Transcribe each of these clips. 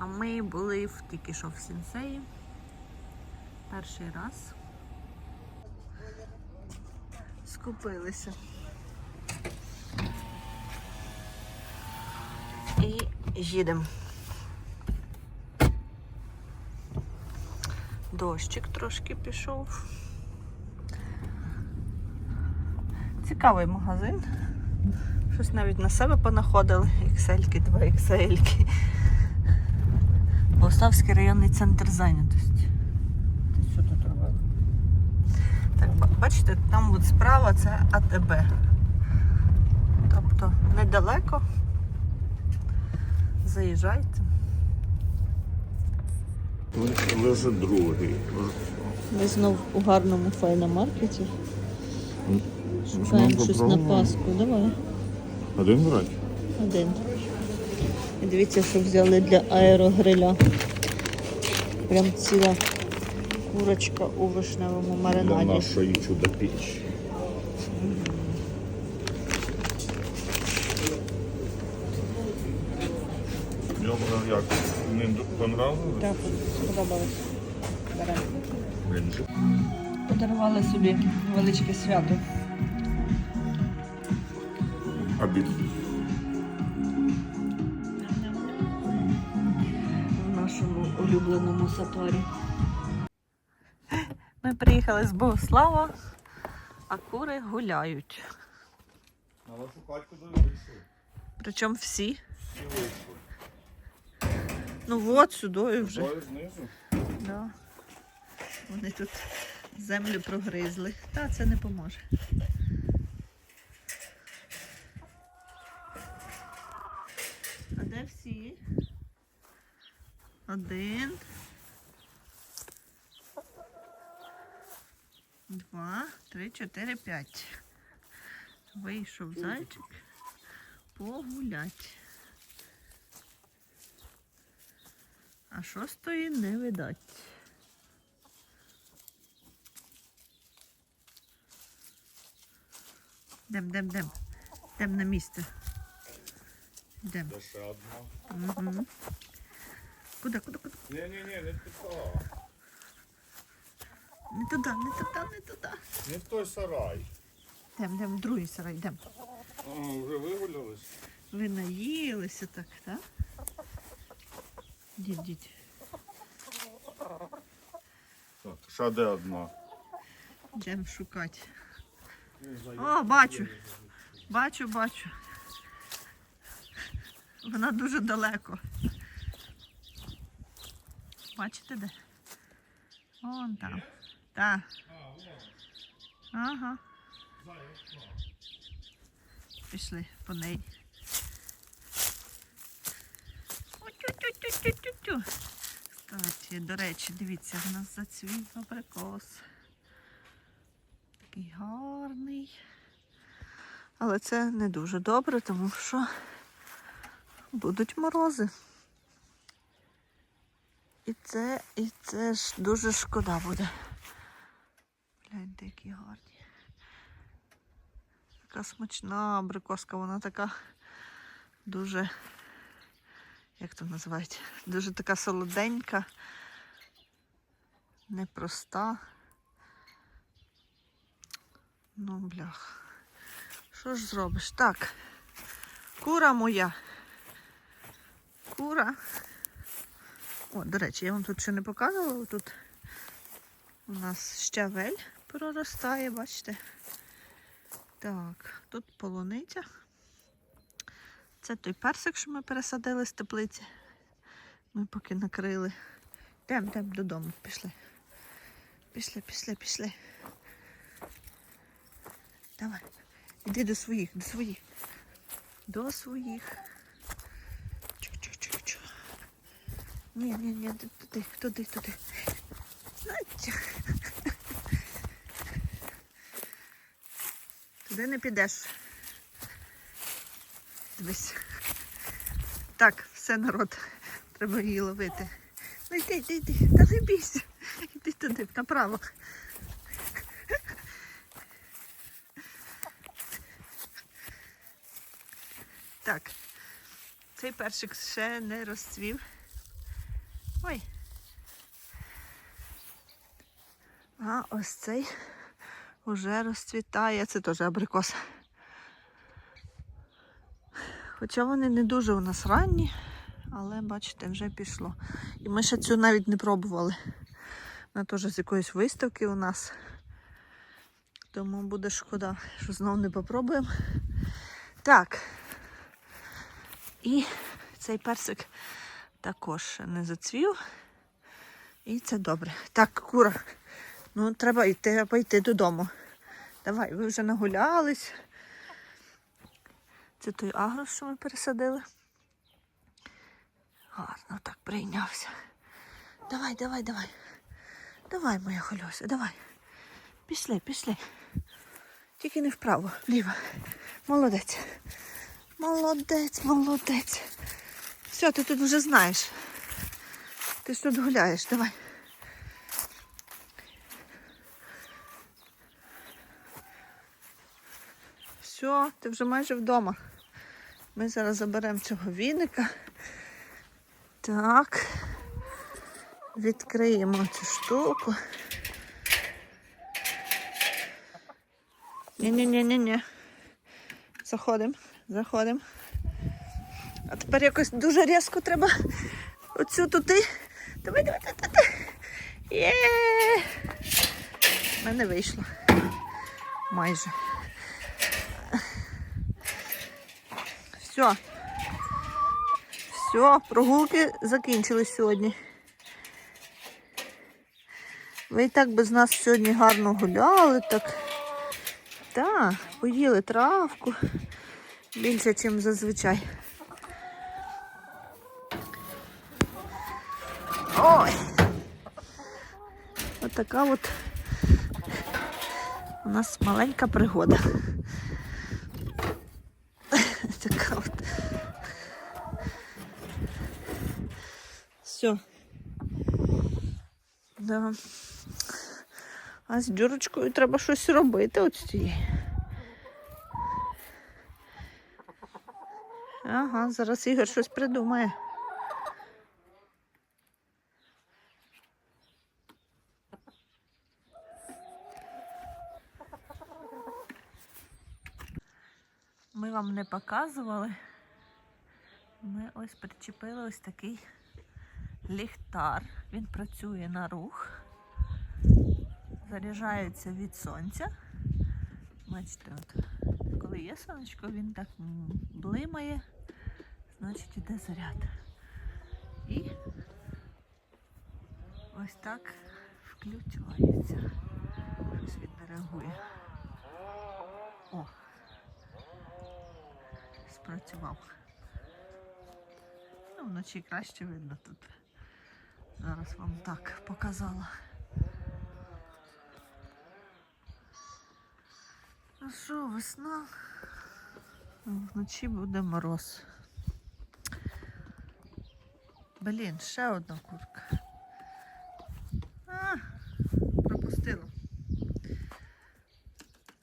А ми були в тільки що в сенсеї. Перший раз. Скупилися. І їдемо. Дощик трошки пішов. Цікавий магазин. Щось навіть на себе понаходили. XL, 2 XL. Полтавський районний центр зайнятості. Ти що тут робив? Так, бачите, там от справа це АТБ. Тобто недалеко. Заїжджайте. Ви вже другий. Ми знов у гарному файномаркеті. Шукаємо щось на. Пасху. Давай. Один брати? Один. І дивіться, що взяли для аерогриля. Прям ціла курочка у вишневому Для маринаді. нашої чудо-печі. Добре, як? Ним понравилось? Так, сподобалось. Беремо. Подарували собі величке свято. Обід. Улюбленому саторі. Ми приїхали з Богослава, а кури гуляють. На вашу катьку вийшли. Причому всі. Всі вийшли. Ну от сюди вже. Двоє знизу. Да. Вони тут землю прогризли. Та це не поможе. А де всі? Один. Два, три, чотири, п'ять. Вийшов зайчик погулять. А шостої не видать. Дем, дем, дем. Дем на місце. Йдем. Ще одна. Угу. Куди, куди, куди? Ні-ні-ні, не туди. Не туди, не туди, не туди. Не в той сарай. Йдем, йдем, в другий сарай, йдем. А, вже вигулялись? Ви наїлися так, так? Діть, діть. Так, ще де одна? Йдемо шукати. О, бачу. Бачу, бачу. Вона дуже далеко. Бачите де? Вон там. Так. Ага. Пішли по неї. Тю-тю-тю-тю-тю-тю. Кстати, до речі, дивіться, в нас зацвів абрикос. Такий гарний. Але це не дуже добре, тому що будуть морози. І це, і це ж дуже шкода буде. Гляньте, які гарні. Така смачна абрикоска, вона така дуже, як то називають, дуже така солоденька, непроста. Ну, блях. Що ж зробиш? Так. Кура моя. Кура. О, до речі, я вам тут ще не показувала. Тут у нас щавель проростає, бачите? Так, тут полуниця. Це той персик, що ми пересадили з теплиці. Ми поки накрили. Йдемо, йдемо додому, пішли. Пішли, пішли, пішли. Давай. Іди до своїх, до своїх. До своїх. Ні, ні, ні, туди, туди, туди. Туди не підеш. Дивись. Так, все народ. Треба її ловити. Ну йди, йди, йди. Та не бійся. Іди туди, направо. Так, цей першик ще не розцвів. Ой. А ось цей уже розцвітає. Це теж абрикос. Хоча вони не дуже у нас ранні, але бачите, вже пішло. І ми ще цю навіть не пробували. Вона теж з якоїсь виставки у нас. Тому буде шкода, що знову не попробуємо. Так. І цей персик також не зацвів. І це добре. Так, кура. Ну, треба йти, треба йти додому. Давай, ви вже нагулялись. Це той агрос, що ми пересадили. Гарно так прийнявся. Давай, давай, давай. Давай, моя хольося, давай. Пішли, пішли. Тільки не вправо, вліво. Молодець. Молодець, молодець. Все, ти тут вже знаєш. Ти ж тут гуляєш, давай. Все, ти вже майже вдома. Ми зараз заберемо цього віника. Так. Відкриємо цю штуку. Ні-ні-ні-ні-ні. Заходимо, заходимо. А тепер якось дуже різко треба оцю туди. Давай, давай, давай, давай. Є. У мене вийшло. Майже. Все. Все, прогулки закінчились сьогодні. Ви і так без нас сьогодні гарно гуляли, так. Так, поїли травку більше, ніж зазвичай. Ой! От така от у нас маленька пригода. Така от. Все. Да. А з дюрочкою треба щось робити от з цією. Ага, зараз Ігор щось придумає. Ми вам не показували. Ми ось причепили ось такий ліхтар. Він працює на рух, заряджається від сонця. Бачите, от, коли є сонечко, він так блимає, значить іде заряд. І ось так включається. Щось він реагує. Спрацював. Ну, вночі краще видно тут. Зараз вам так показала. А що, весна? Вночі буде мороз. Блін, ще одна курка. А, пропустила.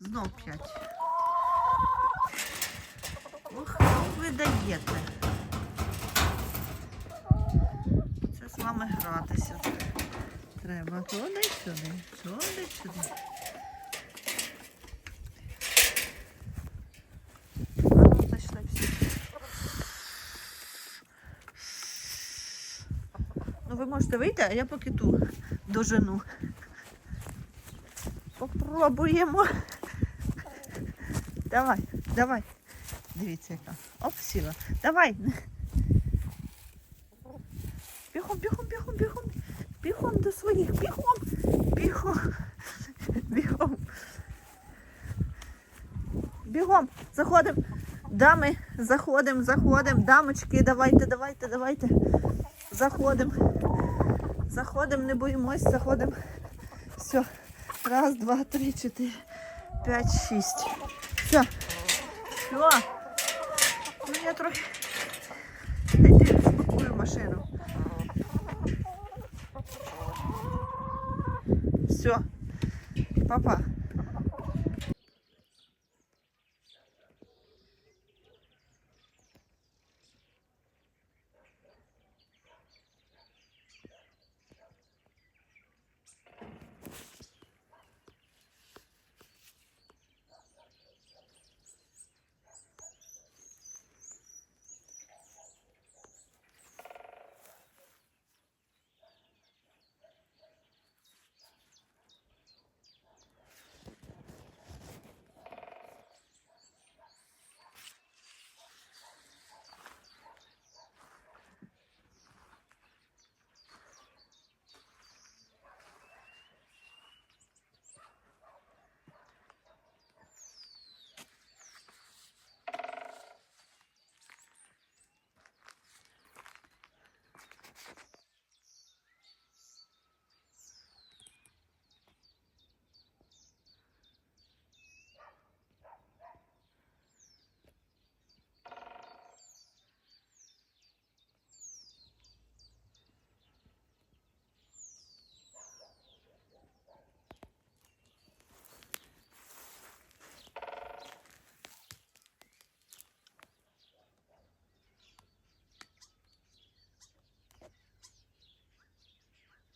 Знов п'ять. Ох, ну ви даєте. Це з вами гратися. Треба туди сюди, туди сюди. Ну, ви можете вийти, а я поки ту дожену. Попробуємо. Давай, давай. Дивіться, яка. Оп, сіла. Давай. Бігом, бігом, бігом, бігом. Бігом до своїх. Бігом. Бігом. Бігом. Бігом. Заходимо. Дами, заходимо, заходимо. Дамочки, давайте, давайте, давайте. Заходимо. Заходимо, не боїмось, заходимо. Все. Раз, два, три, чотири, п'ять, шість. Все. Все. Я трохи. Спакую машину. Все. Папа.